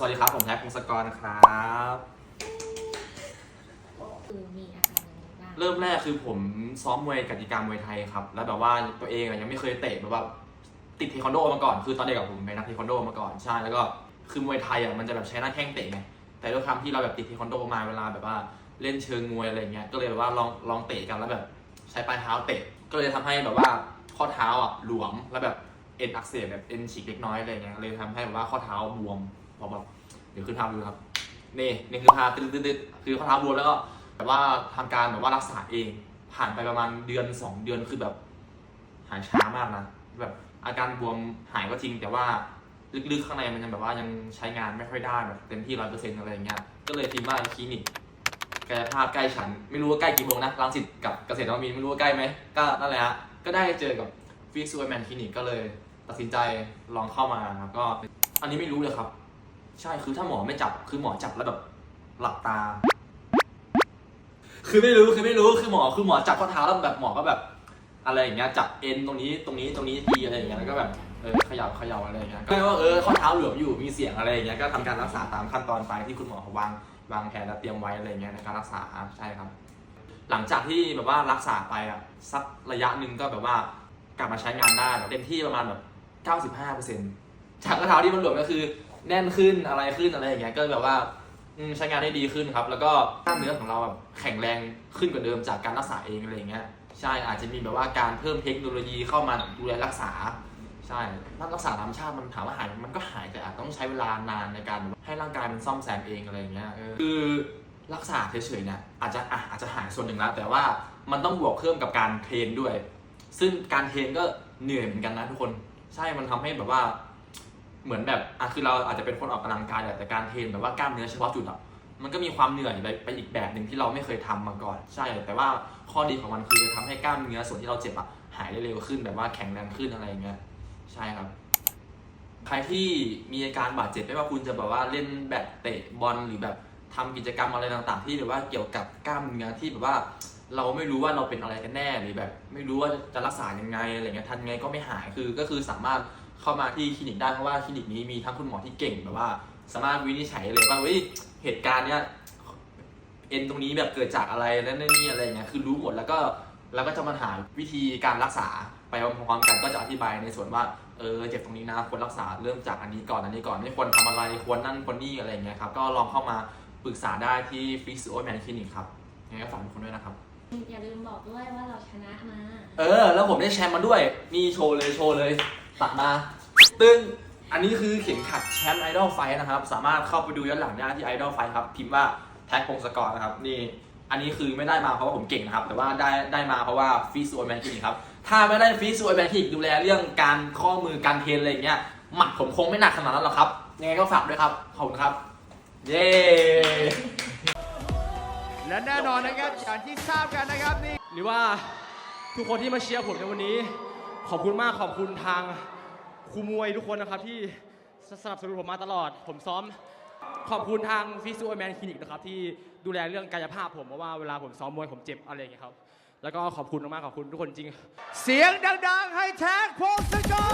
สวัสดีครับผมแท็กพงศกรนะครับ คือมีอาการยังไงบ้างเริ่มแรกคือผมซ้อมมวยกติกามวยไทยครับ แล้วแบบว่าตัวเองอะยังไม่เคยเตะแบบว่าติดเทควันโดมาก่อน คือตอนเด็กกับผมเป็นนักเทควันโดมาก่อนใช่แล้วก็คือมวยไทยอะมันจะแบบใช้หน้าแข้งเตะไงแต่ด้วยความที่เราแบบติดเทควันโดมาเวลาแบบว่าเล่นเชิงมวยอะไรเงี้ยก็เลยแบบว่าลองลองเตะกันแล้วแบบ ใช้ปลายเท้าเตะ ก็เลยทำให้แบบว่าข้อเท้าอะหลวมแล้วแบบเอ็นอักเสบแบบเอ็นฉีกเล็กน้อยอะไรเงี้ยเลยทำให้แบบว่าข้อเท้าบวม พอแบบเดี๋ยวขึ้นภาพดูครับนี่นี่คือภาพตึ๊ดๆคือข้อเท้าบวมแล้วก็แบบว่าทำการแบบว่ารักษาเอง ผ่านไปประมาณเดือนสองเดือนคือแบบหายช้ามากนะแบบอาการบวมหายก็จริง แต่ว่าลึกๆข้างในมันยังแบบว่ายังใช้งานไม่ค่อยได้แบบเต็มที่ร้อยเปอร์เซ็นต์อะไรอย่างเงี้ยก็เลยพิมพ์ว่าคลินิกกายภาพใกล้ฉัน ไม่รู้ว่าใกล้กี่โมงนะรังสิตกับเกษตรนวมินไม่รู้ว่าใกล้ไหมก็นั่นแหละฮะก็ได้เจอกับฟิสซูแมนคลินิกก็เลย ตัดสินใจลองเข้ามาครับก็อันนี้ไม่รู้เลยครับ ใช่คือถ้าหมอไม่จับคือหมอจับแล้วแบบหลับตา คือไม่รู้คือไม่รู้คือหมอคือหมอจับข้อเท้าแล้วแบบหมอก็แบบ อะไรอย่างเงี้ยจับเอ็นตรงนี้ตรงนี้ตรงนี้ทีอะไรอย่างเงี้ยแล้วก็แบบเออขยับเขยับอะไรอย่างเงี้ยก็ว่าเออข้อเท้าหลวมอยู่มีเสียงอะไรอย่างเงี้ยก็ทำการรักษาตามขั้นตอนไปที่คุณหมอเขาวางวางแผนและเตรียมไว้อะไรอย่างเงี้ยในการรักษาใช่ครับ หลังจากที่แบบว่ารักษาไปอะสักระยะหนึ่งก็แบบว่ากลับมาใช้งานได้เต็มที่ประมาณแบบ95%จากข้อเท้าที่มันหลวมก็คือ แน่นขึ้นอะไรขึ้นอะไรอย่างเงี้ยก็แบบว่าอืมใช้งานได้ดีขึ้นครับ แล้วก็กล้ามเนื้อของเราแบบแข็งแรงขึ้นกว่าเดิมจากการรักษาเองอะไรอย่างเงี้ยใช่อาจจะมีแบบว่าการเพิ่มเทคโนโลยีเข้ามาดูแลรักษา ใช่ถ้ารักษาตามชาติมันถามว่าหาย มันก็หายแต่อาจต้องใช้เวลานานในการให้ร่างกายมันซ่อมแซมเองอะไรอย่างเงี้ยเออคือรักษาเฉยๆเนี่ยอาจจะอะอาจจะหายส่วนหนึ่งแล้ว แต่ว่ามันต้องบวกเพิ่มกับการเทรนด้วย ซึ่งการเทรนก็เหนื่อยเหมือนกันนะทุกคน ใช่มันทำให้แบบว่า เหมือนแบบอะคือเราอาจจะเป็นคนออกกำลังกายแต่การเทรนแบบว่ากล้ามเนื้อเฉพาะจุดอะมันก็มีความเหนื่อยไปไปอีกแบบหนึ่งที่เราไม่เคยทำมาก่อน ใช่ แต่ว่าข้อดีของมันคือจะทำให้กล้ามเนื้อส่วนที่เราเจ็บอะหายได้เร็วขึ้นแบบว่าแข็งแรงขึ้นอะไรอย่างเงี้ยใช่ครับ ใครที่มีอาการบาดเจ็บไม่ว่าคุณจะแบบว่าเล่นแบดเตะบอลหรือแบบทำกิจกรรมอะไรต่างๆ ที่แบบว่าเกี่ยวกับกล้ามเนื้อที่แบบว่า เราไม่รู้ว่าเราเป็นอะไรกันแน่หรือแบบ ไม่รู้ว่าจะรักษายังไงอะไรเงี้ยทันไงก็ไม่หายคือก็คือสามารถ เข้ามาที่คลินิกได้เพราะว่าคลินิกนี้มีทั้งคุณหมอที่เก่งแบบว่า สามารถวินิจฉัยเลยว่าเฮ้ยเหตุการณ์เนี้ยเอ็นตรงนี้แบบเกิดจากอะไรแล้วนั่นนี่อะไรเงี้ยคือรู้หมดแล้วก็แล้วก็จะมาหาวิธีการรักษาไปพร้อมๆกันก็จะอธิบายในส่วนว่าเออเจ็บตรงนี้นะควรรักษาเริ่มจากอันนี้ก่อนอันนี้ก่อนไม่ควรทำอะไรควรนั่นควรนี่อะไรเงี้ยครับก็ลองเข้ามาปรึกษาได้ที่ฟิสโอแมนคลินิกครับยังไงก็ฝากทุกคนด้วยนะครับอย่าลืมบอกด้วยว่าเราชนะมา เออ แล้วผมได้แชมป์มาด้วยนี่โชว์เลยโชว์เลย ตัดมา ตึ้งอันนี้คือเข็มขัดแชมป์ไอดอลไฟนะครับ สามารถเข้าไปดูย้อนหลังได้ที่ไอดอลไฟครับ พิมพ์ว่าแท็กพงศกรนะครับ นี่อันนี้คือไม่ได้มาเพราะว่าผมเก่งนะครับ แต่ว่าได้ได้มาเพราะว่าฟีสโอแมนคลินิกครับ ถ้าไม่ได้ฟีสโอแมนคลินิกดูแลเรื่องการข้อมือการเทรนอะไรอย่างเงี้ยหมัดผมคงไม่หนักขนาดนั้นหรอกครับ ยังไงก็ฝากด้วยครับ ขอบคุณครับ เย้และแน่นอนนะครับอย่างที่ทราบกันนะครับนี่หรือว่าทุกคนที่มาเชียร์ผมในวันนี้ ขอบคุณมากขอบคุณทาง ครูมวยทุกคนนะครับที่สนับสนุนผมมาตลอด ผมซ้อมขอบคุณทางฟิสิโอแมนคลินิกนะครับที่ดูแลเรื่องกายภาพผมเพราะว่าเวลาผมซ้อมมวยผมเจ็บอะไรอย่างเงี้ยครับ แล้วก็ขอบคุณมากๆขอบคุณทุกคนจริง เสียงดัง ๆ ให้แท็กพงศกร